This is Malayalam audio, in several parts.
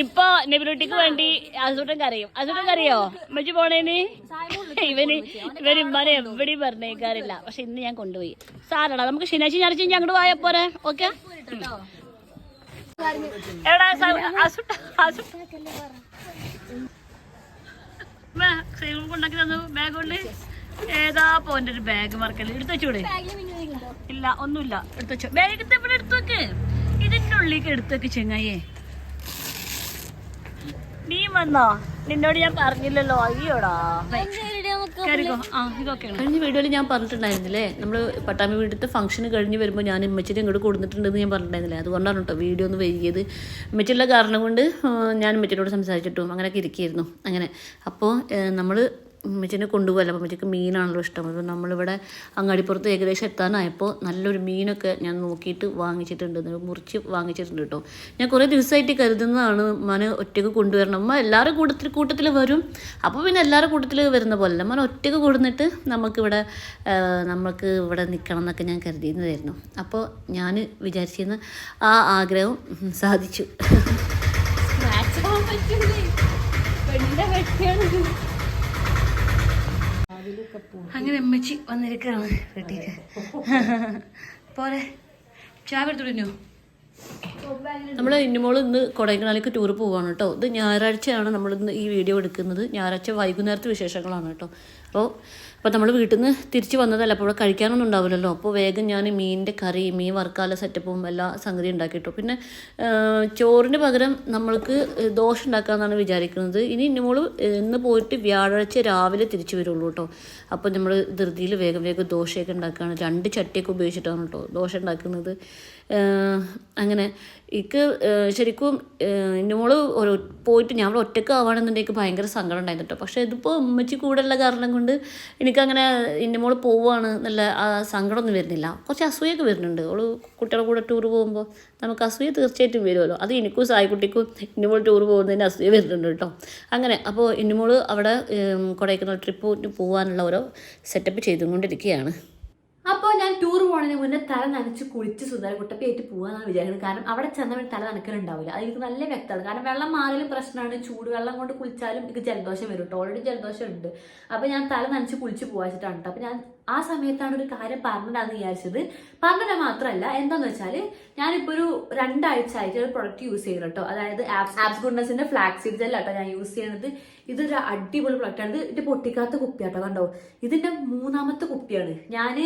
ഇപ്പൊ നെബിലുട്ടിക്ക് വേണ്ടി അസുട്ടൻ കറിയും അസുട്ടൻ കറിയോ മജി പോണേന് ഇവന് ഇവന് ഇമ്മാനെ എവിടെയും പറഞ്ഞേക്കാറില്ല. പക്ഷെ ഇന്ന് ഞാൻ കൊണ്ടുപോയി. സാറടാ നമുക്ക് ശനിയാഴ്ച ഞായറാഴ്ച അങ്ങോട്ട് പോയാ പോരെ? ഓക്കെ? എവിടാ അസുട്ട അസുട്ട കൊണ്ടാക്കി തന്നു. ബാഗ് കൊണ്ട്. ഏതാ പോന്റെ ഒരു ബാഗ് മറക്കൽ എടുത്തു വെച്ചൂടെ? ഇല്ല ഒന്നുമില്ല. എടുത്തു വെച്ചോ. ബാഗ് ഇവിടെ എടുത്തു വെക്ക്? ഇതിന്റെ ഉള്ളിലേക്ക് എടുത്തു വെക്ക് ചെങ്ങായേ നീ വന്നോ? നിന്നോട് ഞാൻ പറഞ്ഞില്ലല്ലോ. അയ്യോടാ. കഴിഞ്ഞ വീഡിയോയിൽ ഞാൻ പറഞ്ഞിട്ടുണ്ടായിരുന്നില്ലേ? നമ്മൾ പട്ടാമ്പി വീട്ടിലത്തെ ഫംഗ്ഷൻ കഴിഞ്ഞ് വരുമ്പോൾ ഞാൻ ഇമ്മച്ചിനെ ഇങ്ങോട്ട് കൊടുത്തിട്ടുണ്ടെന്ന് ഞാൻ പറഞ്ഞിട്ടുണ്ടായിരുന്നില്ലേ? അതുകൊണ്ടാണ് കേട്ടോ വീഡിയോ ഒന്ന് വൈകിയത്. ഇമ്മച്ചിയുള്ള കാരണം കൊണ്ട് ഞാൻ ഇമ്മച്ചിനോട് സംസാരിച്ചിട്ടും അങ്ങനെയൊക്കെ ഇരിക്കുകയായിരുന്നു. അങ്ങനെ. അപ്പോൾ നമ്മൾ ഉമ്മച്ചിനെ കൊണ്ടുപോകല്ല. അപ്പോൾ ഉമ്മച്ചിക്ക് മീനാണല്ലോ ഇഷ്ടം. അപ്പോൾ നമ്മളിവിടെ അങ്ങാടിപ്പുറത്ത് ഏകദേശം എത്താനായപ്പോൾ നല്ലൊരു മീനൊക്കെ ഞാൻ നോക്കിയിട്ട് വാങ്ങിച്ചിട്ടുണ്ട്. മുറിച്ച് വാങ്ങിച്ചിട്ടുണ്ട് കേട്ടോ. ഞാൻ കുറേ ദിവസമായിട്ട് കരുതുന്നതാണ് മന ഒറ്റയ്ക്ക് കൊണ്ടുവരണം. അമ്മ എല്ലാവരും കൂട്ടത്തിൽ കൂട്ടത്തിൽ വരും. അപ്പോൾ പിന്നെ എല്ലാവരും കൂട്ടത്തിൽ വരുന്ന പോലെ മന ഒറ്റയ്ക്ക് കൊടുന്നിട്ട് നമുക്കിവിടെ നമുക്ക് ഇവിടെ നിൽക്കണം എന്നൊക്കെ ഞാൻ കരുതിയിരുന്നതായിരുന്നു. അപ്പോൾ ഞാൻ വിചാരിച്ചിരുന്ന ആ ആഗ്രഹം സാധിച്ചു. പെണ്ണിന്റെ സാധിച്ചു അങ്ങനെ അമ്മച്ചി വന്നിരിക്കുകയാണ് വീട്ടിലേക്ക്. പോരെ. ചായ എടുത്തു നമ്മൾ ഇന്നുമോൾ ഇന്ന് കൊടൈക്കനാലേക്ക് ടൂർ പോവാണ് കേട്ടോ. ഇത് ഞായറാഴ്ചയാണ് നമ്മൾ ഇന്ന് ഈ വീഡിയോ എടുക്കുന്നത്. ഞായറാഴ്ച വൈകുന്നേരത്തെ വിശേഷങ്ങളാണ് കേട്ടോ. അപ്പോൾ അപ്പോൾ നമ്മൾ വീട്ടിൽ നിന്ന് തിരിച്ച് വന്നതല്ല അപ്പോൾ ഇവിടെ കഴിക്കാനൊന്നും ഉണ്ടാവില്ലല്ലോ. അപ്പോൾ വേഗം ഞാൻ മീനിന്റെ കറി മീൻ വറുക്കാല സെറ്റപ്പും എല്ലാ സംഗതി ഉണ്ടാക്കിയിട്ടു. പിന്നെ ചോറിന് പകരം നമ്മൾക്ക് ദോശ ഉണ്ടാക്കാമെന്നാണ് വിചാരിക്കുന്നത്. ഇനി നമ്മൾ ഇന്ന് പോയിട്ട് വ്യാഴാഴ്ച രാവിലെ തിരിച്ചു വരുള്ളൂ കേട്ടോ അപ്പോൾ നമ്മൾ ധൃതിയിൽ വേഗം വേഗം ദോശയൊക്കെ ഉണ്ടാക്കുകയാണ് രണ്ട് ചട്ടിയൊക്കെ ഉപയോഗിച്ചിട്ടാണ് കേട്ടോ ദോശ ഉണ്ടാക്കുന്നത്. അങ്ങനെ എനിക്ക് ശരിക്കും ഇന്നോൾ ഒരു പോയിട്ട് ഞാൻ അവിടെ ഒറ്റയ്ക്ക് ആവുകയാണെന്നുണ്ടെങ്കിൽ ഭയങ്കര സങ്കടം ഉണ്ടായിരുന്നു കേട്ടോ പക്ഷേ ഇതിപ്പോൾ ഉമ്മച്ചി കൂടെയുള്ള കാരണം കൊണ്ട് എനിക്കങ്ങനെ ഇന്നമോൾ പോവുകയാണ് നല്ല സങ്കടമൊന്നും വരുന്നില്ല. കുറച്ച് അസൂയൊക്കെ വരുന്നുണ്ട്. അവൾ കുട്ടികളുടെ കൂടെ ടൂർ പോകുമ്പോൾ നമുക്ക് അസൂയ തീർച്ചയായിട്ടും വരുമല്ലോ അത് എനിക്കും സായിക്കുട്ടിക്കും ഇന്നമോൾ ടൂർ പോകുന്നതിന് അസൂയ വരുന്നുണ്ട് കേട്ടോ അങ്ങനെ അപ്പോൾ ഇന്നമോൾ അവിടെ ഏം, കൊടൈക്കനാൽ ട്രിപ്പ് പോകാനുള്ള ഓരോ സെറ്റപ്പ് ചെയ്തുകൊണ്ടിരിക്കുകയാണ്. പോണതിന് മുന്നേ തല നനച്ച് കുളിച്ച് സുന്ദരക്കുട്ടപ്പേറ്റ് പോകാന്നാണ് വിചാരിക്കുന്നത് കാരണം അവിടെ ചെന്ന തല നനക്കലുണ്ടാവില്ല. അത് എനിക്ക് നല്ല വ്യക്തമാണ്. കാരണം വെള്ളം മാറിയാലും പ്രശ്നമാണ്. ചൂട് വെള്ളം കൊണ്ട് കുളിച്ചാലും എനിക്ക് ജലദോഷം വരും കേട്ടോ ഓൾറെഡി ജലദോഷം ഉണ്ട് അപ്പോൾ ഞാൻ തല നനച്ച് കുളിച്ച് പോകാച്ചിട്ടാണ് കേട്ടോ അപ്പോൾ ഞാൻ ആ സമയത്താണ് ഒരു കാര്യം പറഞ്ഞിട്ടാന്ന് വിചാരിച്ചത്. പറഞ്ഞിട്ട് മാത്രമല്ല എന്താന്ന് വെച്ചാൽ ഞാനിപ്പോൾ ഒരു രണ്ടാഴ്ച ആയിട്ട് ഒരു പ്രൊഡക്റ്റ് യൂസ് ചെയ്യുന്നു കേട്ടോ. അതായത് ആപ്സ് ആപ്സ് ഗുഡ്നസിന്റെ ഫ്ലാക്സ് ജെല്ല കേട്ടോ ഞാൻ യൂസ് ചെയ്യുന്നത്. ഇതൊരു അടിപൊളി പ്രൊഡക്റ്റ് ആണ്. ഇത് പൊട്ടിക്കാത്ത കുപ്പിയാട്ടോ കണ്ടോ? ഇതിന്റെ മൂന്നാമത്തെ കുപ്പിയാണ്. ഞാൻ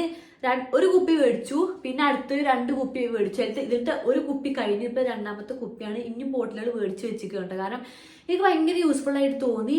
ഒരു കുപ്പി മേടിച്ചു പിന്നെ അടുത്തൊരു രണ്ട് കുപ്പി മേടിച്ചു. അതിൽ ഒരു കുപ്പി കഴിഞ്ഞ് രണ്ടാമത്തെ കുപ്പിയാണ്. ഇനിയും ബോട്ടിലുകൾ മേടിച്ച് വെച്ചിട്ടുണ്ട് കാരണം എനിക്ക് ഭയങ്കര യൂസ്ഫുൾ ആയിട്ട് തോന്നി.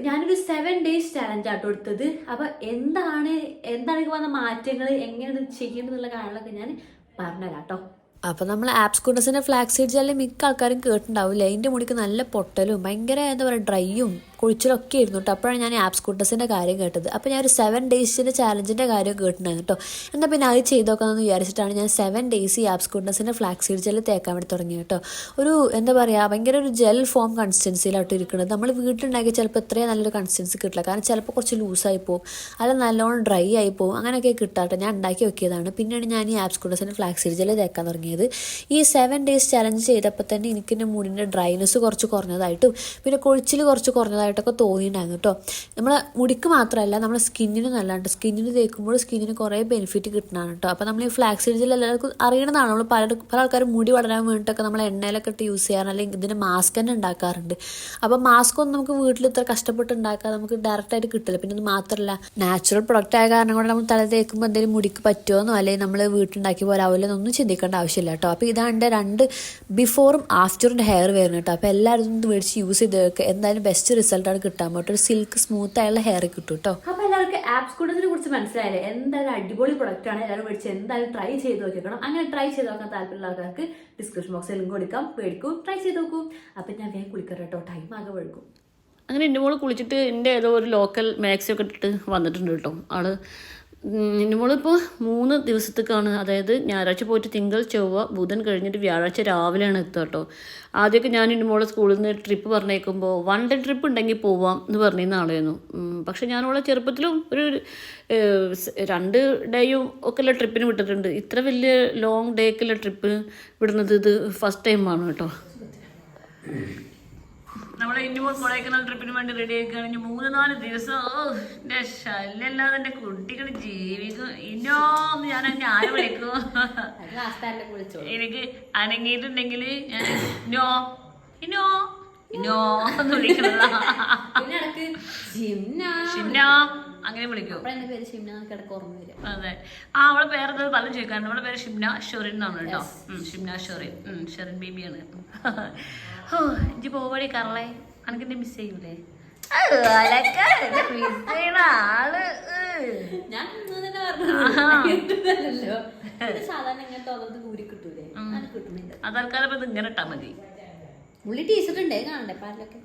ഞാനൊരു സെവൻ ഡേയ്സ് ചലഞ്ച് ആട്ടോ എടുത്തത്. അപ്പൊ എന്താണ് എന്താണ് വന്ന മാറ്റങ്ങൾ എങ്ങനെയാണ് ഇത് ചെയ്യേണ്ടതെന്നുള്ള കാര്യങ്ങളൊക്കെ ഞാൻ പറഞ്ഞുതരാം കേട്ടോ അപ്പോൾ നമ്മൾ ആപ്സ് കുണ്ടസിന്റെ ഫ്ലാക്സ് സീഡ് ജെല്ല് മിക്ക ആൾക്കാരും കേട്ടിട്ടുണ്ടാവില്ല അതിന്റെ മുടിക്ക് നല്ല പൊട്ടലും ഭയങ്കര എന്താ പറയുക ഡ്രൈയും കുഴിച്ചിലൊക്കെ ആയിരുന്നു കേട്ടോ അപ്പോഴാണ് ഞാൻ ആപ്സ് കുണ്ടസിന്റെ കാര്യം കേട്ടത്. അപ്പോൾ ഞാൻ ഒരു സെവൻ ഡേയ്സിന്റെ ചാലഞ്ചിന്റെ കാര്യം കേട്ടിട്ടുണ്ടായിരുന്നു കേട്ടോ എന്നാൽ പിന്നെ അത് ചെയ്ത് നോക്കാമെന്ന് വിചാരിച്ചിട്ടാണ് ഞാൻ സെവൻ ഡേയ്സ് ഈ ആപ്സ് കുണ്ടസിന്റെ ഫ്ലാക്സ് സീഡ് ജെല്ല് തേക്കാൻ വേണ്ടി തുടങ്ങി കേട്ടോ ഒരു എന്താ പറയുക ഭയങ്കര ഒരു ജെൽ ഫോം കൺസിസ്റ്റൻസിയിലോട്ട് ഇരിക്കുന്നത്. നമ്മൾ വീട്ടിലുണ്ടാക്കി ചിലപ്പോൾ ഇത്രയും നല്ലൊരു കൺസിസ്റ്റൻസി കിട്ടില്ല. കാരണം ചിലപ്പോൾ കുറച്ച് ലൂസായി പോകും അല്ല നല്ലോണം ഡ്രൈ ആയി പോകും അങ്ങനെയൊക്കെ കിട്ടാട്ടോ ഞാൻ ഉണ്ടാക്കി വെക്കിയതാണ് പിന്നെയാണ് ഞാൻ ഈ ആപ്സ് കുണ്ടസിന്റെ ഫ്ലാക്സ് സീഡ് ജെല്ല് തേക്കാൻ തുടങ്ങിയത്. ഈ സെവൻ ഡേയ്സ് ചലഞ്ച് ചെയ്തപ്പോൾ തന്നെ എനിക്ക് എന്റെ മുടിന്റെ ഡ്രൈനെസ് കുറച്ച് കുറഞ്ഞതായിട്ടും പിന്നെ കൊഴിച്ചിൽ കുറച്ച് കുറഞ്ഞതായിട്ടൊക്കെ തോന്നിയിട്ടുണ്ടായിരുന്നു കേട്ടോ. നമ്മളെ മുടിക്ക് മാത്രമല്ല നമ്മുടെ സ്കിന്നിന് നല്ലതാണ് സ്കിന്നിന് തേക്കുമ്പോൾ സ്കിന്നിന് കുറേ ബെനിഫിറ്റ് കിട്ടുന്നതാണ് കേട്ടോ. അപ്പോൾ നമ്മൾ ഈ ഫ്ലാക്സ് സീഡ്സിൽ എല്ലാവർക്കും അറിയണതാണ്. നമ്മൾ പല പല ആൾക്കാരും മുടി വളരാൻ വേണ്ടിയിട്ടൊക്കെ നമ്മൾ എണ്ണയിലൊക്കെ ഇട്ട് യൂസ് ചെയ്യാറ് അല്ലെങ്കിൽ ഇതിന്റെ മാസ്ക് തന്നെ ഉണ്ടാക്കാറുണ്ട്. അപ്പോൾ മാസ്ക് ഒന്നും നമുക്ക് വീട്ടിൽ ഇത്ര കഷ്ടപ്പെട്ട് ഉണ്ടാക്കാൻ നമുക്ക് ഡയറക്റ്റായിട്ട് കിട്ടില്ല. പിന്നെ ഇത് മാത്രമല്ല നാച്ചുറൽ പ്രൊഡക്റ്റ് ആയ കാരണം കൊണ്ട് നമ്മൾ തല തേക്കുമ്പോൾ എന്തെങ്കിലും മുടിക്ക് പറ്റുമോന്നോ അല്ലെങ്കിൽ നമ്മൾ വീട്ടിലുണ്ടാക്കി പോലാവില്ല എന്നൊന്നും ചിന്തിക്കേണ്ട ആവശ്യമില്ല കേട്ടോ. അപ്പോൾ ഇതാണ് രണ്ട് ബിഫോറും ആഫ്റ്ററും ഹെയർ വരുന്നത് കേട്ടോ. അപ്പോൾ എല്ലാവരും ഇത് മേടിച്ച് യൂസ് ചെയ്ത് എന്തായാലും ബെസ്റ്റ് റിസൾട്ടാണ് കിട്ടാൻ പറ്റും ഒരു സിൽക്ക് സ്മൂത്ത് ആയുള്ള ഹെയർ കിട്ടും കേട്ടോ അപ്പോൾ എല്ലാവർക്കും ആപ്സ് കൂടുതലിനെ കുറിച്ച് മനസ്സിലായില്ലേ? എന്തായാലും അടിപൊളി പ്രൊഡക്റ്റ് ആണ് എല്ലാവരും മേടിച്ച് എന്തായാലും ട്രൈ ചെയ്ത് നോക്കിക്കണം അങ്ങനെ ട്രൈ ചെയ്ത് നോക്കാൻ താല്പര്യമുള്ള ആൾക്കാർക്ക് ഡിസ്ക്രിപ്ഷൻ ബോക്സിൽ ലിങ്ക് കൊടുക്കാം. മേടിക്കും ട്രൈ ചെയ്ത് നോക്കൂ. അപ്പം ഞാൻ വേഗം കുളിക്കാം കേട്ടോ ടൈം ആകെ വഴുകും. അങ്ങനെ എന്റെ മോൾ കുളിച്ചിട്ട് എന്റെ ഏതോ ഒരു ലോക്കൽ മാക്സി ഒക്കെ ഇട്ടിട്ട് വന്നിട്ടുണ്ട് കേട്ടോ ആൾ എന്റെ മോൾ ഇപ്പോൾ മൂന്ന് ദിവസത്തേക്കാണ്. അതായത് ഞായറാഴ്ച പോയിട്ട് തിങ്കൾ ചൊവ്വ ബുധൻ കഴിഞ്ഞിട്ട് വ്യാഴാഴ്ച രാവിലെയാണ് എത്തുക കേട്ടോ. ആദ്യമൊക്കെ ഞാൻ എന്റെ മോളെ സ്കൂളിൽ നിന്ന് ട്രിപ്പ് പറഞ്ഞേക്കുമ്പോൾ വൺ ഡേ ട്രിപ്പ് ഉണ്ടെങ്കിൽ പോവാം എന്ന് പറഞ്ഞിരുന്ന ആളായിരുന്നു. പക്ഷേ അവളെ ചെറുപ്പത്തിലും ഒരു രണ്ട് ഡേയും ഒക്കെ ഉള്ള ട്രിപ്പിന് വിട്ടിട്ടുണ്ട്. ഇത്ര വലിയ ലോങ് ഡേക്കുള്ള ട്രിപ്പ് വിടുന്നത് ഇത് ഫസ്റ്റ് ടൈമാണ് കേട്ടോ. നമ്മളെ ഇനിമോൾ കൊടൈക്കനാൽ ട്രിപ്പിന് വേണ്ടി റെഡി ആക്കുകയാണെങ്കിൽ മൂന്ന് നാല് ദിവസം ഓ എന്റെ ശല്യല്ലാതെ എന്റെ കുട്ടികൾ ജീവിക്കും ഇന്നോ ഞാൻ എന്നെ ആരെ വിളിക്കും? എനിക്ക് അനങ്ങിയിട്ടുണ്ടെങ്കിൽ ഞാൻ ഇന്നോ ഇന്നോ ഇന്നോ എന്ന് വിളിക്കുന്നതാ അങ്ങനെ വിളിക്കും. എന്റെ പേര് ഷിംന കിടക്ക് ഓർമ്മ വരും അതെ. ആ അവളെ പേര് പലരും ചോദിക്കാറുണ്ട് അവളെ പേര് ഷിംന ഷെറിൻ എന്നാണ് കേട്ടോ. ഉം, ഷിംന ഷെറിൻ ഷെറിൻ ബേബിയാണ്. ഓ ഇജ്ജ് പോവടി കറളെ. അനക്കെന്നെ മിസ് ചെയ്യൂലേ? miss ചെയ്യണ ആൾ. ഞാൻ സാധാരണ ഇങ്ങനത്തെ ഓർമ്മ കൂരി കിട്ടൂലേ? അത് കിട്ടുന്നില്ല. ആ തൽക്കാലം ഇത് ഇങ്ങനെ ഇട്ടാ മതി. ഉള്ളി ഉണ്ടേ കാണണ്ടേ? പാരിലൊക്കെ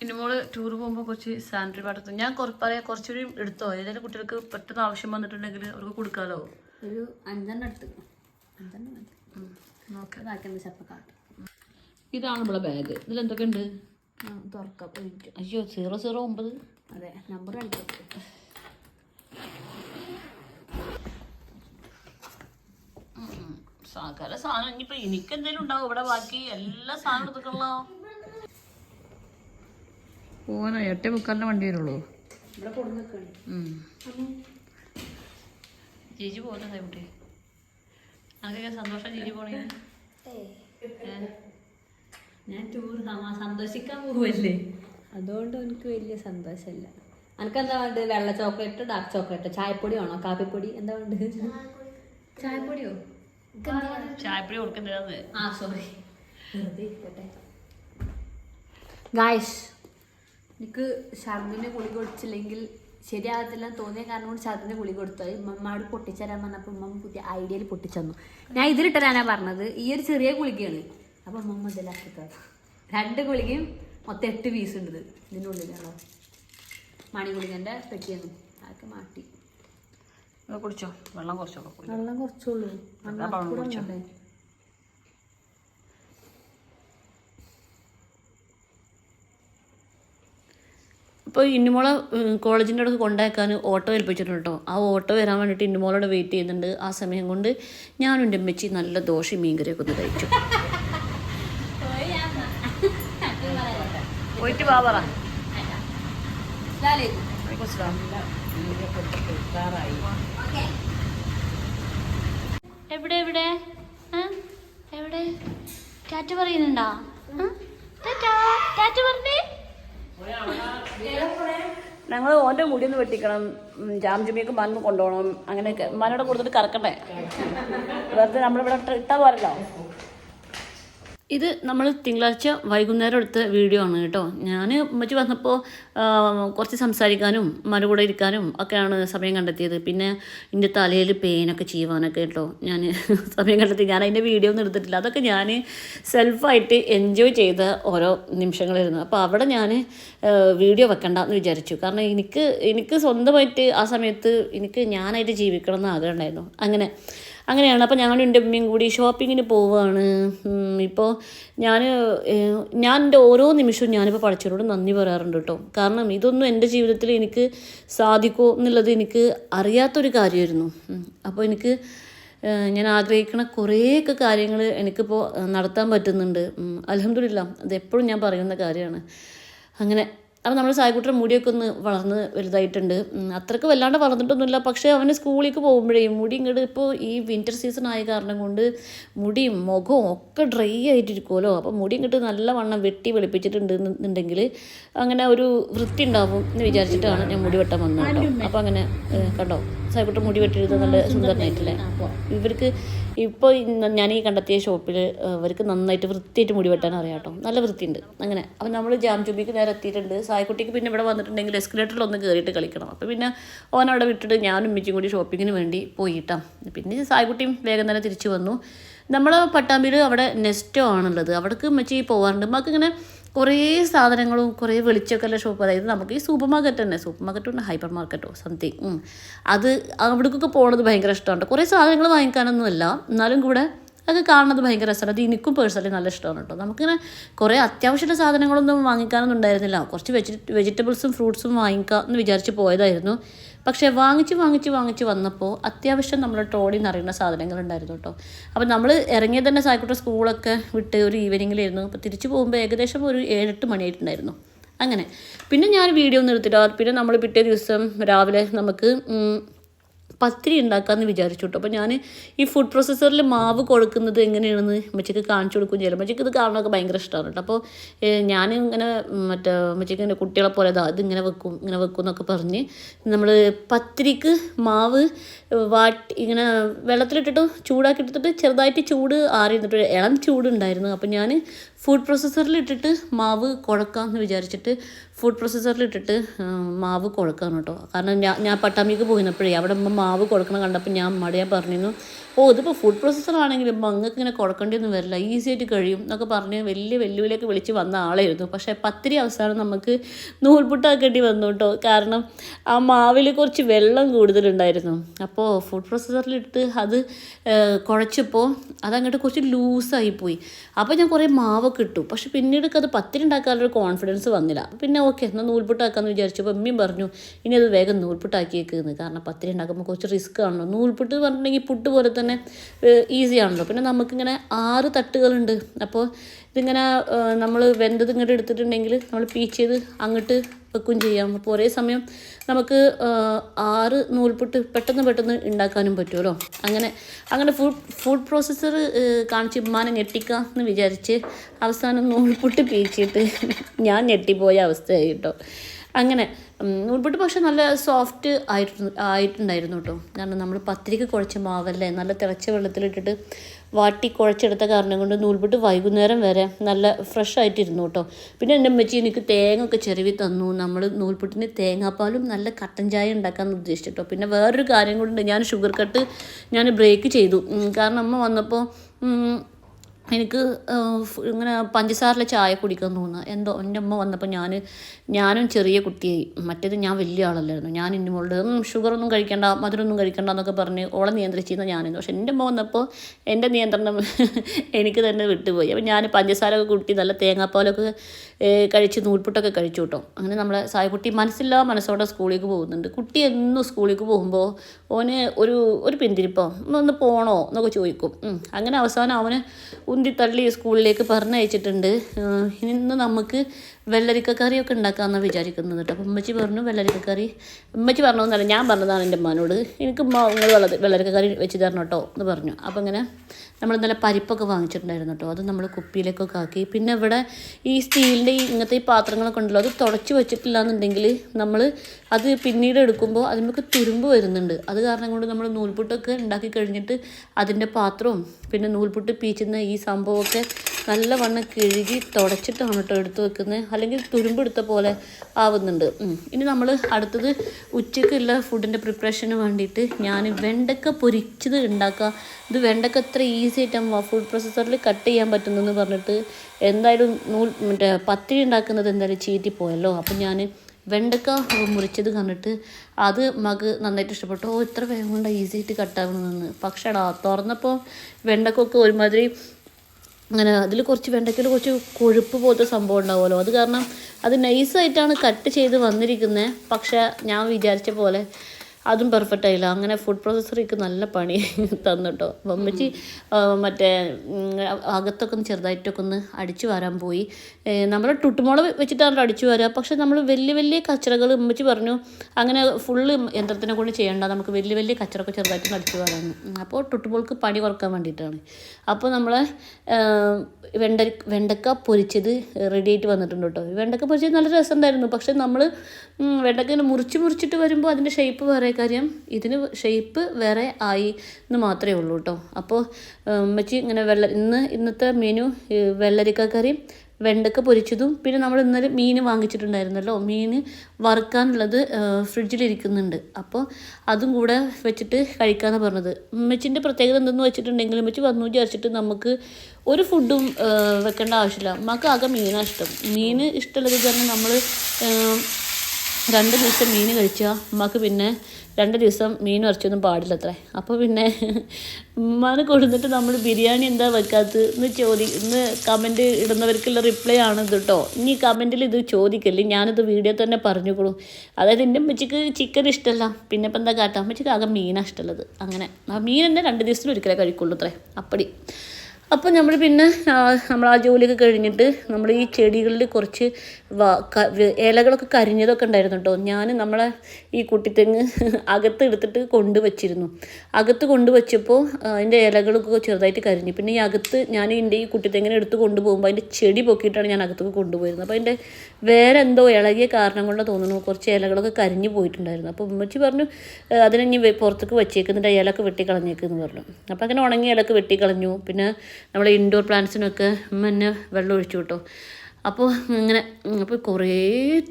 ഇനി മോൾ ടൂർ പോകുമ്പോൾ കുറച്ച് സാനിറ്ററി പാടത്ത് ഞാൻ പറയാം കുറച്ചൊരു എടുത്തോ. ഏതെങ്കിലും കുട്ടികൾക്ക് പെട്ടെന്ന് ആവശ്യം വന്നിട്ടുണ്ടെങ്കിൽ അവർക്ക് കൊടുക്കാലോ? ഒരു അഞ്ചെണ്ണം എടുത്തു. ഇതാണ് നമ്മളെ ബാഗ് ഇതിൽ എന്തൊക്കെ ഉണ്ട് ആ, തുറക്കാം. അയ്യോ സീറോ സീറോ ഒമ്പത്. അതെ നമ്പർ കളിക്കാം സകല സാധനം ഇനിയിപ്പോ എനിക്ക് എന്തേലും ഉണ്ടാവും ഇവിടെ ബാക്കി എല്ലാ സാധനം എടുത്തിട്ടുള്ളോ? പോവാനോ? എട്ടേ മുക്കാലിന്റെ വണ്ടി വരുള്ളൂ. ജിജി കൊടുന്ന് നിൽക്കണേ ചേച്ചി പോകുന്നതാ കുട്ടി അങ്ങനെ സന്തോഷം ജിജി പോണേ? ഞാൻ ടൂർ സന്തോഷിക്കാൻ പോവല്ലേ? അതുകൊണ്ട് എനിക്ക് വലിയ സന്തോഷമല്ല. എനിക്ക് എന്താ വേണ്ടത്? വെള്ള ചോക്ലേറ്റ് ഡാർക്ക് ചോക്ലേറ്റ് ചായപ്പൊടി വേണോ? കാപ്പിപ്പൊടി? എന്താ വേണ്ടത്? ചായപ്പൊടിയോ? ചായപ്പൊടി ആ സോറി ഗായ്സ് എനിക്ക് ഷർദിന് ഗുളി കൊടുത്തില്ലെങ്കിൽ ശരിയാകത്തില്ല തോന്നിയ കാരണം കൊണ്ട് ഷർദിന് ഗുളി കൊടുത്തു. ഉമ്മമ്മയോട് പൊട്ടിച്ചരാൻ പറഞ്ഞപ്പോൾ ഉമ്മ പുതിയ ഐഡിയയിൽ പൊട്ടിച്ചന്നു. ഞാൻ ഇതിലിട്ടരാനാ പറഞ്ഞത്. ഈ ഒരു ചെറിയ ഗുളികയാണ്. അപ്പോൾ ഉമ്മ മുതലാക്കി തന്നു രണ്ട് ഗുളികയും മൊത്തം എട്ട് പീസ് ഉണ്ട് ഇതിനുള്ളിലാണോ ഇതിന്റെ ഉള്ളിലാണോ മണി ഗുളികന്റെ പെട്ടിയൊന്നും അതൊക്കെ മാറ്റി. കുടിച്ചോ? വെള്ളം കുറച്ചോ കുടി വെള്ളം കുറച്ചോളൂ വെള്ളം കുടിച്ചോ? ഇപ്പോൾ ഇന്നുമോളെ കോളേജിന്റെ അടുത്ത് കൊണ്ടാക്കാൻ ഓട്ടോ ഏൽപ്പിച്ചിട്ടുണ്ട് കേട്ടോ ആ ഓട്ടോ വരാൻ വേണ്ടിയിട്ട് ഇന്നുമോളോട് വെയിറ്റ് ചെയ്യുന്നുണ്ട്. ആ സമയം കൊണ്ട് ഞാനും എന്റെ അമ്മച്ചി നല്ല ദോശയും മീൻകറിയൊക്കെ ഒന്ന് കഴിച്ചു. പോയിട്ട് വാ പറ. എവിടെ എവിടെ? എവിടെ? ടാറ്റ പറയുന്നുണ്ടോ? ടാറ്റാ, പറഞ്ഞേ. ഞങ്ങൾ ഓന്റെ മുടി ഒന്ന് വെട്ടിക്കണം. ജാംജുമിയൊക്കെ മണ്ണ് കൊണ്ടുപോകണം. അങ്ങനെയൊക്കെ. മനോടെ കൊടുത്തിട്ട് കറക്കണ്ടേ? വെറുതെ നമ്മളിവിടെ ഇട്ടാ പോരല്ലോ? ഇത് നമ്മൾ തിങ്കളാഴ്ച വൈകുന്നേരം എടുത്ത വീഡിയോ ആണ് കേട്ടോ. ഞാൻ ഉമ്മച്ചി വന്നപ്പോൾ കുറച്ച് സംസാരിക്കാനും ഉമ്മാരുടെ ഇരിക്കാനും ഒക്കെയാണ് സമയം കണ്ടെത്തിയത്. പിന്നെ എന്റെ തലയിൽ പെയിനൊക്കെ ചെയ്യുവാനൊക്കെ കേട്ടോ. ഞാൻ സമയം കണ്ടെത്തി. ഞാൻ അതിന്റെ വീഡിയോ ഒന്നും എടുത്തിട്ടില്ല. അതൊക്കെ ഞാൻ സെൽഫായിട്ട് എൻജോയ് ചെയ്ത ഓരോ നിമിഷങ്ങളായിരുന്നു. അപ്പോൾ അവിടെ ഞാൻ വീഡിയോ വെക്കണ്ട എന്ന് വിചാരിച്ചു. കാരണം എനിക്ക് എനിക്ക് സ്വന്തമായിട്ട് ആ സമയത്ത് എനിക്ക് ഞാനായിട്ട് ജീവിക്കണം എന്ന് ആഗ്രഹം ഉണ്ടായിരുന്നു. അങ്ങനെ അങ്ങനെയാണ്. അപ്പോൾ ഞങ്ങൾ എന്റെ ഉമ്മയും കൂടി ഷോപ്പിങ്ങിന് പോവുകയാണ് ഇപ്പോൾ ഞാൻ ഞാൻ എന്റെ ഓരോ നിമിഷവും ഞാനിപ്പോൾ പഠിച്ചവരോട് നന്ദി പറയാറുണ്ട് കേട്ടോ. കാരണം ഇതൊന്നും എന്റെ ജീവിതത്തിൽ എനിക്ക് സാധിക്കുമോ എന്നുള്ളത് എനിക്ക് അറിയാത്തൊരു കാര്യമായിരുന്നു. അപ്പോൾ എനിക്ക് ഞാൻ ആഗ്രഹിക്കുന്ന കുറേയൊക്കെ കാര്യങ്ങൾ എനിക്കിപ്പോൾ നടത്താൻ പറ്റുന്നുണ്ട്. അലഹമില്ല അതെപ്പോഴും ഞാൻ പറയുന്ന കാര്യമാണ്. അങ്ങനെ അപ്പോൾ നമ്മുടെ സായിക്കുട്ടിയുടെ മുടിയൊക്കെ ഒന്ന് വളർന്ന് വലുതായിട്ടുണ്ട്. അത്രയ്ക്ക് വല്ലാണ്ട് വളർന്നിട്ടൊന്നുമില്ല. പക്ഷേ അവന് സ്കൂളിലേക്ക് പോകുമ്പോഴേ മുടി ഇങ്ങോട്ട് ഇപ്പോൾ ഈ വിന്റർ സീസൺ ആയ കാരണം കൊണ്ട് മുടിയും മുഖവും ഒക്കെ ഡ്രൈ ആയിട്ടിരിക്കുമല്ലോ അപ്പോൾ മുടി ഇങ്ങോട്ട് നല്ല വണ്ണം വെട്ടി വെളുപ്പിച്ചിട്ടുണ്ട് എന്നുണ്ടെങ്കിൽ അങ്ങനെ ഒരു വൃത്തി ഉണ്ടാവും എന്ന് വിചാരിച്ചിട്ടാണ് ഞാൻ മുടി വെട്ടാൻ വന്നത് കേട്ടോ. അപ്പോൾ അങ്ങനെ കണ്ടോ? സായിക്കുട്ടി മുടി വെട്ടിയത് നല്ല സുന്ദരനായിട്ടില്ലേ? ഇവർക്ക് ഇപ്പോൾ ഞാൻ ഈ കണ്ടെത്തിയ ഷോപ്പിൽ ഇവർക്ക് നന്നായിട്ട് വൃത്തിയായിട്ട് മുടി വെട്ടാൻ അറിയാം കേട്ടോ നല്ല വൃത്തിയുണ്ട്. അങ്ങനെ. അപ്പോൾ നമ്മൾ ജാം ചുബിക്ക് നേരെ എത്തിയിട്ടുണ്ട്. സായ്ക്കുട്ടിക്ക് പിന്നെ ഇവിടെ വന്നിട്ടുണ്ടെങ്കിൽ എസ്കലേറ്ററിൽ ഒന്ന് കയറിയിട്ട് കളിക്കണം. അപ്പോൾ പിന്നെ ഓൻ അവിടെ വിട്ടിട്ട് ഞാനും ഉമ്മച്ചും കൂടി ഷോപ്പിങ്ങിന് വേണ്ടി പോയിട്ടാം. പിന്നെ സായ്ക്കുട്ടിയും വേഗം തന്നെ തിരിച്ചു വന്നു. നമ്മൾ പട്ടാമ്പിയിൽ അവിടെ നെസ്റ്റോ ആണുള്ളത്. അവിടേക്ക് ഉമ്മച്ചി പോകാറുണ്ട് ഇങ്ങനെ കുറേ സാധനങ്ങളും കുറേ വെളിച്ചമൊക്കെ ഉള്ള ഷോപ്പ് അതായത് നമുക്ക് ഈ സൂപ്പർ മാർക്കറ്റ് തന്നെ സൂപ്പർ മാർക്കറ്റോ ഹൈപ്പർ മാർക്കറ്റോ സംതിങ് അത് അവിടേക്കൊക്കെ പോണത് ഭയങ്കര ഇഷ്ടമാണ്. കുറേ സാധനങ്ങൾ വാങ്ങിക്കാനൊന്നുമല്ല. എന്നാലും കൂടെ അതൊക്കെ കാണുന്നത് ഭയങ്കര രസമാണ്. അത് എനിക്കും പേഴ്സണലി നല്ല ഇഷ്ടമാണ് കേട്ടോ. നമുക്കിങ്ങനെ കുറേ അത്യാവശ്യമുള്ള സാധനങ്ങളൊന്നും വാങ്ങിക്കാനൊന്നും ഉണ്ടായിരുന്നില്ല. കുറച്ച് വെജി വെജിറ്റബിൾസും ഫ്രൂട്ട്സും വാങ്ങിക്കാം എന്ന് വിചാരിച്ച് പോയതായിരുന്നു. പക്ഷേ വാങ്ങിച്ച് വാങ്ങിച്ച് വാങ്ങിച്ച് വന്നപ്പോൾ അത്യാവശ്യം നമ്മുടെ ട്രോളിൽ നിറയുന്ന സാധനങ്ങൾ ഉണ്ടായിരുന്നു കേട്ടോ. അപ്പോൾ നമ്മൾ ഇറങ്ങിയത് തന്നെ സായിക്കോട്ടെ സ്കൂളൊക്കെ വിട്ട് ഒരു ഈവനിങ്ങിലായിരുന്നു. അപ്പോൾ തിരിച്ചു പോകുമ്പോൾ ഏകദേശം ഒരു ഏഴെട്ട് മണിയായിട്ടുണ്ടായിരുന്നു. അങ്ങനെ. പിന്നെ ഞാൻ വീഡിയോ ഒന്നും എടുത്തില്ല പിന്നെ നമ്മൾ പിറ്റേ ദിവസം രാവിലെ നമുക്ക് പത്തിരി ഉണ്ടാക്കാമെന്ന് വിചാരിച്ചു കേട്ടോ അപ്പോൾ ഞാൻ ഈ ഫുഡ് പ്രോസസ്സറിൽ മാവ് കൊടുക്കുന്നത് എങ്ങനെയാണെന്ന് അമ്മച്ചിക്ക് കാണിച്ചു കൊടുക്കുകയും ചെയ്യലും അമ്മച്ചിക്ക് ഇത് കാണാനൊക്കെ ഭയങ്കര ഇഷ്ടമാണ് കേട്ടോ അപ്പോൾ ഞാൻ ഇങ്ങനെ മറ്റേ അമ്മച്ചിക്ക് ഇങ്ങനെ കുട്ടികളെ പോലെ അതാ ഇത് ഇങ്ങനെ വെക്കും ഇങ്ങനെ വെക്കും എന്നൊക്കെ പറഞ്ഞ് നമ്മൾ പത്തിരിക്ക് മാവ് വാട്ടി ഇങ്ങനെ വെള്ളത്തിലിട്ടിട്ട് ചൂടാക്കി എടുത്തിട്ട് ചെറുതായിട്ട് ചൂട് ആറി ഇരുന്നിട്ട് ഇളം ചൂടുണ്ടായിരുന്നു. അപ്പോൾ ഞാൻ ഫുഡ് പ്രോസസ്സറിൽ ഇട്ടിട്ട് മാവ് കുഴക്കാമെന്ന് വിചാരിച്ചിട്ട് ഫുഡ് പ്രോസസ്സറിൽ ഇട്ടിട്ട് മാവ് കുഴക്കാണ് കേട്ടോ. കാരണം ഞാൻ ഞാൻ പട്ടാമ്പിക്ക് പോയിരുന്നപ്പോഴേ അവിടെ അമ്മ മാവ് കുഴക്കണം കണ്ടപ്പോൾ ഞാൻ മടിയാൻ പറഞ്ഞിരുന്നു ഓ ഇതിപ്പോൾ ഫുഡ് പ്രോസസ്സർ ആണെങ്കിലും മങ്ങൾക്ക് ഇങ്ങനെ കുഴക്കേണ്ടിയൊന്നും വരില്ല. ഈസി ആയിട്ട് കഴിയും എന്നൊക്കെ പറഞ്ഞ് വലിയ വെല്ലുവിളിയൊക്കെ വിളിച്ച് വന്ന ആളായിരുന്നു. പക്ഷേ പത്തിരി അവസാനം നമുക്ക് നൂൽപുട്ടാക്കേണ്ടി വന്നു കേട്ടോ. കാരണം ആ മാവിൽ കുറച്ച് വെള്ളം കൂടുതലുണ്ടായിരുന്നു. അപ്പോൾ ഫുഡ് പ്രോസസ്സറിലിട്ട് അത് കുഴച്ചപ്പോൾ അതങ്ങോട്ട് കുറച്ച് ലൂസായി പോയി. അപ്പോൾ ഞാൻ കുറേ മാവൊക്കെ ഇട്ടു. പക്ഷെ പിന്നീട് അത് പത്തിരി ഉണ്ടാക്കാനൊരു കോൺഫിഡൻസ് വന്നില്ല. പിന്നെ ഓക്കെ എന്നാൽ നൂൽപുട്ടാക്കാമെന്ന് വിചാരിച്ചപ്പോൾ അമ്മയും പറഞ്ഞു ഇനി അത് വേഗം നൂൽപുട്ടാക്കിയേക്കുന്നു കാരണം പത്തിരി ഉണ്ടാക്കുമ്പോൾ കുറച്ച് റിസ്ക് ആണല്ലോ. നൂൽപുട്ട് പറഞ്ഞിട്ടുണ്ടെങ്കിൽ പുട്ട് പോലെ തന്നെ ഈസി ആണല്ലോ. പിന്നെ നമുക്കിങ്ങനെ ആറ് തട്ടുകളുണ്ട്. അപ്പോൾ ഇതിങ്ങനെ നമ്മൾ വെന്തത് ഇങ്ങോട്ട് എടുത്തിട്ടുണ്ടെങ്കിൽ നമ്മൾ പീച്ച് ചെയ്ത് അങ്ങോട്ട് വെക്കും ചെയ്യാം. അപ്പോൾ ഒരേ സമയം നമുക്ക് ആറ് നൂൽപുട്ട് പെട്ടെന്ന് പെട്ടെന്ന് ഉണ്ടാക്കാനും പറ്റുമല്ലോ അങ്ങനെ അങ്ങനെ ഫുഡ് ഫുഡ് പ്രോസസ്സർ കാണിച്ച് ഉമ്മാനെ ഞെട്ടിക്കാം എന്ന് വിചാരിച്ച് അവസാനം നൂൽപുട്ട് പീച്ചിട്ട് ഞാൻ ഞെട്ടിപ്പോയ അവസ്ഥയായി കേട്ടോ. അങ്ങനെ നൂൽപുട്ട് പക്ഷെ നല്ല സോഫ്റ്റ് ആയിട്ട് ആയിട്ടുണ്ടായിരുന്നു കേട്ടോ കാരണം നമ്മൾ പത്തിരിക്ക് കുഴച്ച മാവല്ലേ നല്ല തിളച്ച വെള്ളത്തിലിട്ടിട്ട് വാട്ടി കുഴച്ചെടുത്ത കാരണം കൊണ്ട് നൂൽപുട്ട് വൈകുന്നേരം വരെ നല്ല ഫ്രഷ് ആയിട്ടിരുന്നു കേട്ടോ പിന്നെ എന്റെ അമ്മച്ചി എനിക്ക് തേങ്ങ ഒക്കെ ചെരുവി തന്നു. നമ്മൾ നൂൽപുട്ടിന് തേങ്ങാപ്പാലും നല്ല കട്ടൻ ചായ ഉണ്ടാക്കാൻ ഉദ്ദേശിച്ചു കേട്ടോ പിന്നെ വേറൊരു കാര്യം ഉണ്ട് ഞാൻ ഷുഗർ കട്ട് ഞാൻ ബ്രേക്ക് ചെയ്തു. കാരണം അമ്മ വന്നപ്പോൾ എനിക്ക് ഇങ്ങനെ പഞ്ചസാരയിലെ ചായ കുടിക്കാൻ തോന്നുക എന്തോ എന്റെ അമ്മ വന്നപ്പോൾ ഞാൻ ഞാനും ചെറിയ കുട്ടിയായി. മറ്റേത് ഞാൻ വലിയ ആളല്ലായിരുന്നു. ഞാൻ എന്റെ മോളുടെ ഷുഗറൊന്നും കഴിക്കണ്ട മധുരമൊന്നും കഴിക്കണ്ട എന്നൊക്കെ പറഞ്ഞ് ഓളെ നിയന്ത്രിച്ചിരുന്ന ഞാനായിരുന്നു പക്ഷെ എന്റെ അമ്മ വന്നപ്പോൾ എന്റെ നിയന്ത്രണം എനിക്ക് തന്നെ വിട്ടുപോയി. അപ്പം ഞാൻ പഞ്ചസാര കൂട്ടി നല്ല തേങ്ങാപ്പാലൊക്കെ കഴിച്ച് നൂൽപുട്ടൊക്കെ കഴിച്ചു കേട്ടോ. അങ്ങനെ നമ്മളെ സായക്കുട്ടി മനസ്സില്ലാ മനസ്സോടെ സ്കൂളിലേക്ക് പോകുന്നുണ്ട്. കുട്ടി എന്നും സ്കൂളിലേക്ക് പോകുമ്പോൾ ഓന് ഒരു ഒരു പിന്തിരിപ്പോ. ഒന്ന് പോണോ എന്നൊക്കെ ചോദിക്കും. അങ്ങനെ അവസാനം അവന് ഉന്തി തള്ളി സ്കൂളിലേക്ക് പറഞ്ഞയച്ചിട്ടുണ്ട്. ഇന്ന് നമുക്ക് വെള്ളരിക്കക്കറിയൊക്കെ ഉണ്ടാക്കാമെന്നാണ് വിചാരിക്കുന്നത് കേട്ടോ. അപ്പം ഉമ്മച്ചി പറഞ്ഞു വെള്ളരിക്കക്കറി. ഉമ്മച്ചി പറഞ്ഞതെന്നല്ല ഞാൻ പറഞ്ഞതാണ് എന്റെ ഉമ്മാനോട്. എനിക്ക് ഉമ്മ നിങ്ങൾ വെള്ള വെള്ളരിക്കക്കറി വെച്ച് തരണം കേട്ടോ എന്ന് പറഞ്ഞു. അപ്പം ഇങ്ങനെ നമ്മൾ നല്ല പരിപ്പൊക്കെ വാങ്ങിച്ചിട്ടുണ്ടായിരുന്നു കേട്ടോ. അത് നമ്മൾ കുപ്പിയിലേക്കൊക്കെ ആക്കി. പിന്നെ ഇവിടെ ഈ സ്റ്റീലിന്റെ ഇങ്ങനത്തെ ഈ പാത്രങ്ങളൊക്കെ ഉണ്ടല്ലോ അത് തുടച്ച് വെച്ചിട്ടില്ല എന്നുണ്ടെങ്കിൽ നമ്മൾ അത് പിന്നീട് എടുക്കുമ്പോൾ അതിനൊക്കെ തുരുമ്പ് വരുന്നുണ്ട്. അത് കാരണം കൊണ്ട് നമ്മൾ നൂൽപുട്ടൊക്കെ ഉണ്ടാക്കി കഴിഞ്ഞിട്ട് അതിന്റെ പാത്രവും പിന്നെ നൂൽപുട്ട് പീച്ചുന്ന ഈ സംഭവമൊക്കെ നല്ലവണ്ണം കിഴുകി തുടച്ചിട്ടാണ് കേട്ടോ എടുത്ത് വെക്കുന്നത്. അല്ലെങ്കിൽ തുരുമ്പെടുത്ത പോലെ ആവുന്നുണ്ട്. ഇനി നമ്മൾ അടുത്തത് ഉച്ചയ്ക്കുള്ള ഫുഡിന്റെ പ്രിപ്പറേഷന് വേണ്ടിയിട്ട് ഞാൻ വെണ്ടക്ക പൊരിച്ചത് ഉണ്ടാക്കുക. ഇത് വെണ്ടക്ക എത്ര ആയിട്ട് ഫുഡ് പ്രോസസ്സറിൽ കട്ട് ചെയ്യാൻ പറ്റുന്നെന്ന് പറഞ്ഞിട്ട് എന്തായാലും നൂൽ മറ്റേ പത്തിരി ഉണ്ടാക്കുന്നത് എന്തായാലും ചീറ്റിപ്പോയല്ലോ അപ്പം ഞാൻ വെണ്ടക്ക മുറിച്ചത് കണ്ടിട്ട് അത് മക് നന്നായിട്ട് ഇഷ്ടപ്പെട്ടു. ഓ ഇത്ര വേഗം കൊണ്ട് ഈസി ആയിട്ട് കട്ടാവണമെന്ന് പക്ഷേടാ തുറന്നപ്പോൾ വെണ്ടക്കൊക്കെ ഒരുമാതിരി അങ്ങനെ അതിൽ കുറച്ച് വെണ്ടയ്ക്കൽ കുറച്ച് കൊഴുപ്പ് പോലത്തെ സംഭവം ഉണ്ടാവുമല്ലോ. അത് കാരണം അത് നൈസായിട്ടാണ് കട്ട് ചെയ്ത് വന്നിരിക്കുന്നത് പക്ഷേ ഞാൻ വിചാരിച്ച പോലെ അതും പെർഫെക്റ്റ് ആയില്ല. അങ്ങനെ ഫുഡ് പ്രോസസ്സറിക്ക് നല്ല പണി തന്നു കേട്ടോ അപ്പം അമ്മച്ചി മറ്റേ അകത്തൊക്കെ ഒന്ന് ചെറുതായിട്ടൊക്കെ ഒന്ന് അടിച്ചു വരാൻ പോയി. നമ്മൾ ടുട്ടുമോൾ വെച്ചിട്ടാണ് അടിച്ചു വരിക പക്ഷെ നമ്മൾ വലിയ വലിയ കച്ചറകൾ ഉമ്മച്ചി പറഞ്ഞു അങ്ങനെ ഫുള്ള് യന്ത്രത്തിനെ കൊണ്ട് ചെയ്യേണ്ട. നമുക്ക് വലിയ വലിയ കച്ചറൊക്കെ ചെറുതായിട്ട് അടിച്ചു വരാമെന്ന് അപ്പോൾ ടുട്ടുമോൾക്ക് പണി കുറയ്ക്കാൻ വേണ്ടിയിട്ടാണ്. അപ്പോൾ നമ്മൾ വെണ്ട വെണ്ടക്ക പൊരിച്ചത് റെഡി ആയിട്ട് വന്നിട്ടുണ്ട് കേട്ടോ വെണ്ടക്ക പൊരിച്ചത് നല്ല രസമുണ്ടായിരുന്നു. പക്ഷെ നമ്മൾ വെണ്ടക്ക മുറിച്ച് മുറിച്ചിട്ട് വരുമ്പോൾ അതിന്റെ ഷേപ്പ് വേറെ കാര്യം ഇതിന് ഷേപ്പ് വേറെ ആയി എന്ന് മാത്രമേ ഉള്ളൂ കേട്ടോ അപ്പോൾ ഉമ്മച്ചി ഇങ്ങനെ വെള്ള ഇന്ന് ഇന്നത്തെ മെനു വെള്ളരിക്ക കറിയും വെണ്ടക്ക പൊരിച്ചതും പിന്നെ നമ്മൾ ഇന്നലെ മീൻ വാങ്ങിച്ചിട്ടുണ്ടായിരുന്നല്ലോ. മീൻ വറുക്കാനുള്ളത് ഫ്രിഡ്ജിലിരിക്കുന്നുണ്ട് അപ്പോൾ അതും കൂടെ വെച്ചിട്ട് കഴിക്കാമെന്ന് പറഞ്ഞത്. ഉമ്മച്ചിന്റെ പ്രത്യേകത എന്തെന്ന് വെച്ചിട്ടുണ്ടെങ്കിൽ ഉമ്മച്ചി വന്നു വിചാരിച്ചിട്ട് നമുക്ക് ഒരു ഫുഡും വെക്കേണ്ട ആവശ്യമില്ല. നമുക്ക് ആകെ മീനാണ് ഇഷ്ടം. മീൻ ഇഷ്ടമുള്ളത് തന്നെ നമ്മൾ രണ്ട് ദിവസം മീൻ കഴിച്ചാൽ നമുക്ക് പിന്നെ രണ്ട് ദിവസം മീൻ ഇറച്ചിയൊന്നും പാടില്ല അത്രേ അപ്പോൾ പിന്നെ ഉമ്മാനെ കൊടുത്തിട്ട് നമ്മൾ ബിരിയാണി എന്താ വെക്കാത്തത്? എന്ന് ചോദി ഇന്ന് കമന്റ് ഇടുന്നവർക്കുള്ള റിപ്ലൈ ആണ് ഇത് കേട്ടോ ഇനി കമന്റിൽ ഇത് ചോദിക്കല്ലേ? ഞാനിത് വീഡിയോ തന്നെ പറഞ്ഞുകൊള്ളൂ അതായത് എന്റെ അമ്മച്ചിക്ക് ചിക്കൻ ഇഷ്ടമല്ല പിന്നെ ഇപ്പം എന്താ കാട്ടാം? അമ്മച്ചിക്ക് ആകെ മീനാണ് ഇഷ്ടമുള്ളത് അങ്ങനെ. ആ മീൻ തന്നെ രണ്ട് ദിവസത്തിൽ ഒരിക്കലേ കഴിക്കുള്ളൂ അത്രേ അപ്പടി. അപ്പോൾ നമ്മൾ പിന്നെ നമ്മൾ ആ ജോലിയൊക്കെ കഴിഞ്ഞിട്ട് നമ്മൾ ഈ ചെടികളിൽ കുറച്ച് ഇലകളൊക്കെ കരിഞ്ഞതൊക്കെ ഉണ്ടായിരുന്നു കേട്ടോ ഞാൻ നമ്മളെ ഈ കുട്ടിത്തെങ്ങ് അകത്ത് എടുത്തിട്ട് കൊണ്ടുവച്ചിരുന്നു. അകത്ത് കൊണ്ടുവച്ചപ്പോൾ അതിന്റെ ഇലകളൊക്കെ ചെറുതായിട്ട് കരിഞ്ഞു. പിന്നെ ഈ അകത്ത് ഞാൻ എന്റെ ഈ കുട്ടിത്തെങ്ങിനെ എടുത്ത് കൊണ്ടുപോകുമ്പോൾ അതിന്റെ ചെടി പൊക്കിയിട്ടാണ് ഞാൻ അകത്തേക്ക് കൊണ്ടുപോയിരുന്നത്. അപ്പോൾ അതിന്റെ വേറെ എന്തോ ഇളകിയ കാരണം കൊണ്ട് തോന്നുന്നു കുറച്ച് ഇലകളൊക്കെ കരിഞ്ഞു പോയിട്ടുണ്ടായിരുന്നു. അപ്പോൾ ഉമ്മച്ചി പറഞ്ഞു "ഏ, അതിനെ ഇനി പുറത്തേക്ക് വെച്ചേക്കുന്നുണ്ട് ഇലക്ക് വെട്ടിക്കളഞ്ഞേക്കെന്ന് പറഞ്ഞു. അപ്പോൾ അങ്ങനെ ഉണങ്ങിയ ഇലക്ക് വെട്ടിക്കളഞ്ഞു. പിന്നെ നമ്മൾ ഇൻഡോർ പ്ലാന്റ്സിനൊക്കെ മുന്നേ വെള്ളം ഒഴിച്ചു കിട്ടും അപ്പോൾ ഇങ്ങനെ ഉം, അപ്പോൾ കുറേ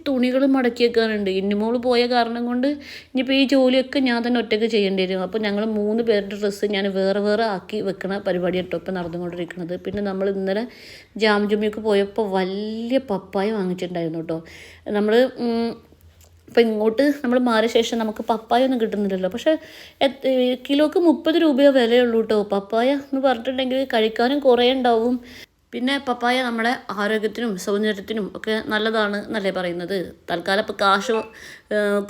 തുണികൾ മടക്കി വെക്കാനുണ്ട് ഇന്നുമോൾ പോയ കാരണം കൊണ്ട് ഇനിയിപ്പോൾ ഈ ജോലിയൊക്കെ ഞാൻ തന്നെ ഒറ്റയ്ക്ക് ചെയ്യേണ്ടി വരും. അപ്പോൾ ഞങ്ങൾ മൂന്ന് പേരുടെ ഡ്രസ്സ് ഞാൻ വേറെ വേറെ ആക്കി വെക്കണ പരിപാടി കേട്ടോ ഇപ്പോൾ നടന്നുകൊണ്ടിരിക്കുന്നത് പിന്നെ നമ്മൾ ഇന്നലെ ജാം ജുമ്മിക്ക് പോയപ്പോൾ വലിയ പപ്പായ വാങ്ങിച്ചിട്ടുണ്ടായിരുന്നു കേട്ടോ നമ്മൾ അപ്പോൾ ഇങ്ങോട്ട് നമ്മൾ മാറിയ ശേഷം നമുക്ക് പപ്പായ ഒന്നും കിട്ടുന്നില്ലല്ലോ. പക്ഷേ കിലോക്ക് മുപ്പത് രൂപയോ വിലയുള്ളൂ കേട്ടോ പപ്പായ എന്ന് പറഞ്ഞിട്ടുണ്ടെങ്കിൽ കഴിക്കാനും കുറേ ഉണ്ടാവും. പിന്നെ പപ്പായ നമ്മുടെ ആരോഗ്യത്തിനും സൗന്ദര്യത്തിനും ഒക്കെ നല്ലതാണ് എന്നല്ലേ പറയുന്നത്. തൽക്കാലം ഇപ്പോൾ കാശ്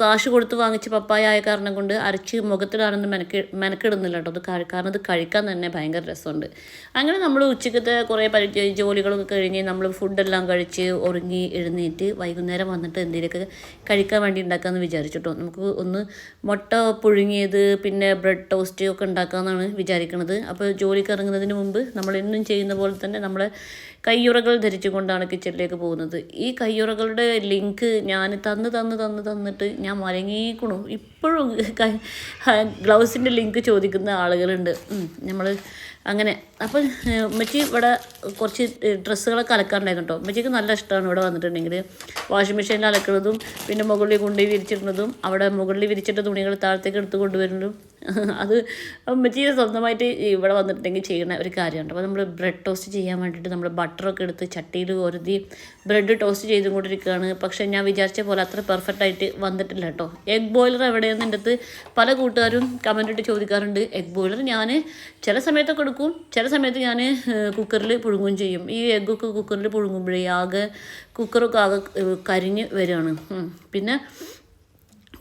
കാശ് കൊടുത്ത് വാങ്ങിച്ച പപ്പായ ആയ കാരണം കൊണ്ട് അരച്ച് മുഖത്തിടാനൊന്നും മെനക്ക് മെനക്കിടുന്നില്ല കേട്ടോ. അത് കാരണം അത് കഴിക്കാൻ തന്നെ ഭയങ്കര രസമുണ്ട്. അങ്ങനെ നമ്മൾ ഉച്ചക്കത്തെ കുറേ പരി ജോലികളൊക്കെ കഴിഞ്ഞ് നമ്മൾ ഫുഡെല്ലാം കഴിച്ച് ഉറങ്ങി എഴുന്നേറ്റ് വൈകുന്നേരം വന്നിട്ട് എന്തെങ്കിലുമൊക്കെ കഴിക്കാൻ വേണ്ടി ഉണ്ടാക്കാമെന്ന് വിചാരിച്ചിട്ടോ. നമുക്ക് ഒന്ന് മുട്ട പുഴുങ്ങിയത് പിന്നെ ബ്രെഡ് ടോസ്റ്റ് ഒക്കെ ഉണ്ടാക്കാമെന്നാണ് വിചാരിക്കുന്നത് അപ്പോൾ ജോലിക്ക് ഇറങ്ങുന്നതിന് മുമ്പ് നമ്മൾ എന്നും ചെയ്യുന്ന പോലെ തന്നെ നമ്മളെ കയ്യുറകൾ ധരിച്ചുകൊണ്ടാണ് കിച്ചണിലേക്ക് പോകുന്നത്. ഈ കയ്യുറകളുടെ ലിങ്ക് ഞാൻ തന്ന് തന്ന് തന്ന് തന്നിട്ട് ഞാൻ മലങ്ങിക്കണു ഇപ്പോഴും ഗ്ലൗസിന്റെ ലിങ്ക് ചോദിക്കുന്ന ആളുകളുണ്ട്. നമ്മൾ അങ്ങനെ. അപ്പം ഉമ്മച്ചി ഇവിടെ കുറച്ച് ഡ്രസ്സുകളൊക്കെ അലക്കാറുണ്ടായിരുന്നു കേട്ടോ. ഉമ്മച്ചിക്ക് നല്ല ഇഷ്ടമാണ് ഇവിടെ വന്നിട്ടുണ്ടെങ്കിൽ വാഷിംഗ് മെഷീനിൽ അലക്കുന്നതും പിന്നെ മുകളിൽ കൊണ്ടുപോയി വിരിച്ചിടുന്നതും അവിടെ മുകളിൽ വിരിച്ചിട്ട തുണികൾ താഴത്തേക്ക് എടുത്ത് കൊണ്ടുവരുന്നതും. അത് മെറ്റീരിയൽ സ്വന്തമായിട്ട് ഇവിടെ വന്നിട്ടുണ്ടെങ്കിൽ ചെയ്യുന്ന ഒരു കാര്യമുണ്ട്. അപ്പോൾ നമ്മൾ ബ്രെഡ് ടോസ്റ്റ് ചെയ്യാൻ വേണ്ടിയിട്ട് നമ്മൾ ബട്ടറൊക്കെ എടുത്ത് ചട്ടിയിൽ ഒരുതി ബ്രെഡ് ടോസ്റ്റ് ചെയ്തുകൊണ്ടിരിക്കുകയാണ് പക്ഷേ ഞാൻ വിചാരിച്ച പോലെ അത്ര പെർഫെക്റ്റ് ആയിട്ട് വന്നിട്ടില്ല കേട്ടോ. എഗ് ബോയിലർ എവിടെയെന്ന് എന്റെ അടുത്ത് പല കൂട്ടുകാരും കമന്റ് ഇട്ട് ചോദിക്കാറുണ്ട്. എഗ് ബോയിലർ ഞാൻ ചില സമയത്തൊക്കെ എടുക്കും. ചില സമയത്ത് ഞാൻ കുക്കറിൽ പുഴുങ്ങും ചെയ്യും. ഈ എഗ്ഗൊക്കെ കുക്കറിൽ പുഴുങ്ങുമ്പോഴേ ആകെ കുക്കറൊക്കെ ആകെ കരിഞ്ഞ് വരികയാണ്. പിന്നെ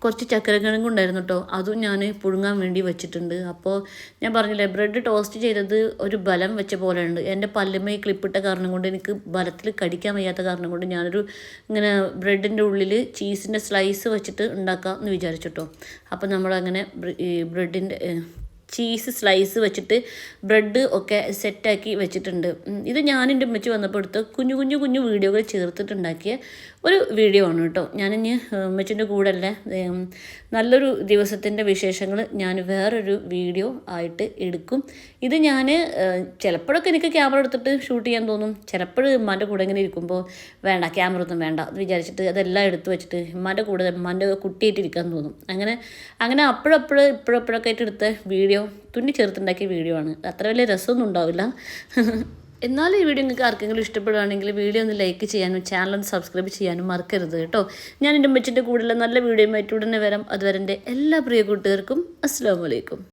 കുറച്ച് ചക്കരക്കിഴങ്ങ് ഉണ്ടായിരുന്നു കേട്ടോ. അതും ഞാൻ പുഴുങ്ങാൻ വേണ്ടി വെച്ചിട്ടുണ്ട്. അപ്പോൾ ഞാൻ പറഞ്ഞില്ലേ ബ്രെഡ് ടോസ്റ്റ് ചെയ്തത് ഒരു ബലം വെച്ച പോലെ ഉണ്ട് എന്റെ പല്ലുമേ ക്ലിപ്പിട്ട കാരണം കൊണ്ട് എനിക്ക് ബലത്തിൽ കടിക്കാൻ വയ്യാത്ത കാരണം കൊണ്ട് ഞാനൊരു ഇങ്ങനെ ബ്രെഡിന്റെ ഉള്ളിൽ ചീസിന്റെ സ്ലൈസ് വെച്ചിട്ട് ഉണ്ടാക്കാം എന്ന് വിചാരിച്ചിട്ടോ അപ്പോൾ നമ്മളങ്ങനെ ഈ ബ്രെഡിന്റെ ചീസ് സ്ലൈസ് വെച്ചിട്ട് ബ്രെഡ് ഒക്കെ സെറ്റാക്കി വെച്ചിട്ടുണ്ട്. ഇത് ഞാൻ എന്റെ എടുത്ത് കുഞ്ഞു കുഞ്ഞു കുഞ്ഞു വീഡിയോകൾ ചേർത്തിട്ടുണ്ടാക്കിയ ഒരു വീഡിയോ ആണ് കേട്ടോ. ഞാനിനി ഉമ്മച്ചിന്റെ കൂടെ അല്ലേ നല്ലൊരു ദിവസത്തിന്റെ വിശേഷങ്ങൾ ഞാൻ വേറൊരു വീഡിയോ ആയിട്ട് എടുക്കും. ഇത് ഞാൻ ചിലപ്പോഴൊക്കെ എനിക്ക് ക്യാമറ എടുത്തിട്ട് ഷൂട്ട് ചെയ്യാൻ തോന്നും. ചിലപ്പോൾ ഉമ്മാന്റെ കൂടെ ഇങ്ങനെ ഇരിക്കുമ്പോൾ വേണ്ട ക്യാമറ ഒന്നും വേണ്ട എന്ന് വിചാരിച്ചിട്ട് അതെല്ലാം എടുത്തു വെച്ചിട്ട് ഉമ്മാന്റെ കൂടെ ഉമ്മാന്റെ കുട്ടിയായിട്ട് ഇരിക്കാൻ തോന്നും. അങ്ങനെ അങ്ങനെ അപ്പോഴപ്പോഴും ഇപ്പോഴപ്പോഴൊക്കെ ആയിട്ട് എടുത്ത വീഡിയോ തുന്നി ചേർത്തുണ്ടാക്കിയ വീഡിയോ ആണ്. അത്ര വലിയ രസമൊന്നും ഉണ്ടാവില്ല. എന്നാലും ഈ വീഡിയോ നിങ്ങൾക്ക് ആർക്കെങ്കിലും ഇഷ്ടപ്പെടുകയാണെങ്കിൽ വീഡിയോ ഒന്ന് ലൈക്ക് ചെയ്യാനും ചാനൽ ഒന്ന് സബ്സ്ക്രൈബ് ചെയ്യാനും മറക്കരുത് കേട്ടോ. ഞാൻ എന്റെ മെച്ചിന്റെ കൂടെയുള്ള നല്ല വീഡിയോയുമായിട്ട് ഉടനെ വരാം. അതുവരെ എന്റെ എല്ലാ പ്രിയ കൂട്ടുകാർക്കും അസ്സാം വലൈക്കും